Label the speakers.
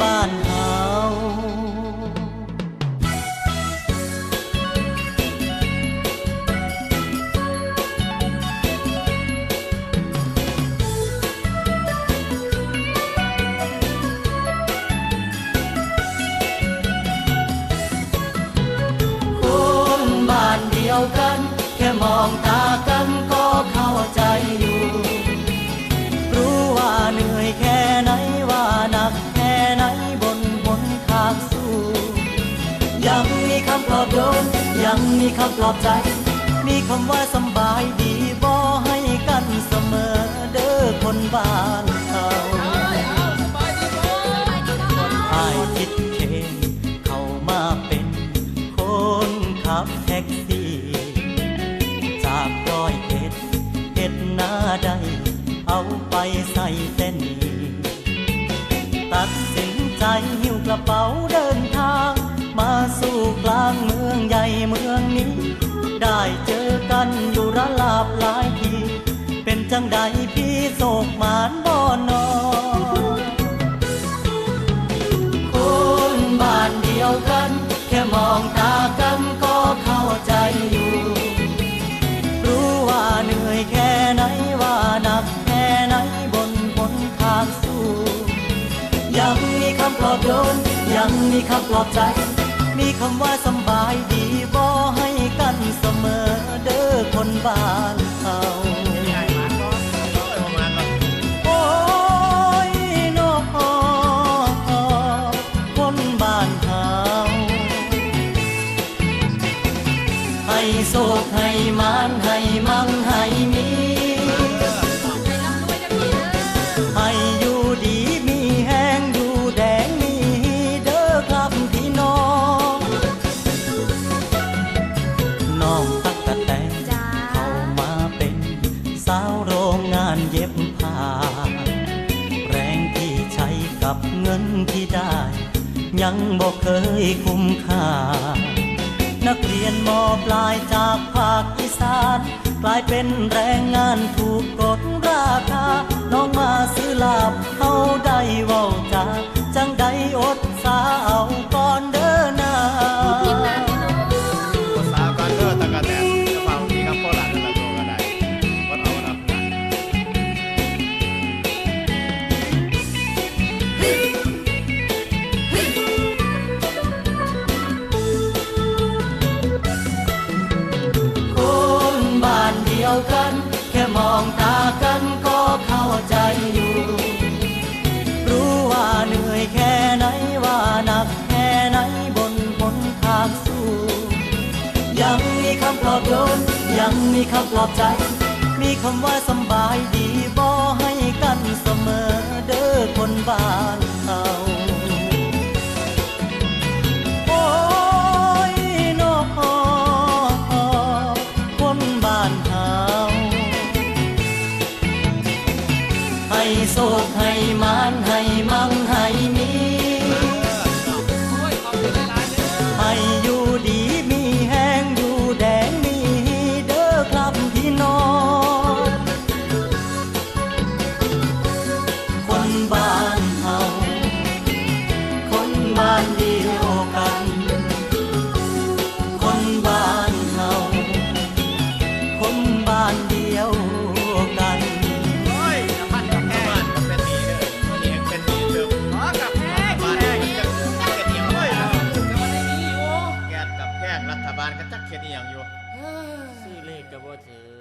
Speaker 1: บ้านเฮาคนบ้ ยังมีคำปลอบใจ มีคำว่าสบายดีบ่ให้กันเสมอเด้อคนบ้านเขาอายคิดเคนเข้ามาเป็น คนขับแท็กซี่ จากร้อยเอ็ดเอ็ดหน้าได้ เอาไปใส่เส้นีตัดสินใจหิ้วกระเป๋า เจอกันอยู่ระลาบหลายที เป็นจังใดพี่โศกหมานบ่อนอคนบ้านเดียวกัน แค่มองตากันก็เข้าใจอยู่ รู้ว่าเหนื่อยแค่ไหนว่าหนักแค่ไหนบนบนทางสู้ยังมีคำปลอบโยนยังมีคำปลอบใจ มีคำว่าสบายดี เสมอเด้อคนบ้านเขาโอ้ยนอคนบ้านเฮาให้โศกให้มานให้มั่งให้มี ที่ได้ ยังบอกเคยคุ้มค่า นักเรียนมอปลายจากภาคอีสานกลายเป็นแรงงานถูกกดราคา น้องมาซื้อลาบเขาได้เว้าจาจังใดอดสาเอา ยังมีคำปลอบโยน ยังมีคำปลอบใจ มีคำว่าสบายดีบ่ให้กันเสมอเด้อคนบ้านเขาโอ้ยนอคนบ้านเฮาให้โศกให้มาน กัน คนบ้านเฮาคนบ้านเดียวกัน
Speaker 2: โอ้ยน้ำมันกับแห้งกับเป็นดีเด้อวันนี้เป็นดีเด้อขอกับแห้บ้านแห้งจักจักเขียนอีหยังโอ้ยแกดกับแห้งรัฐบาลก็จักเขียนอีหยังอยู่
Speaker 3: ซื้อเลขกับบ่ถือ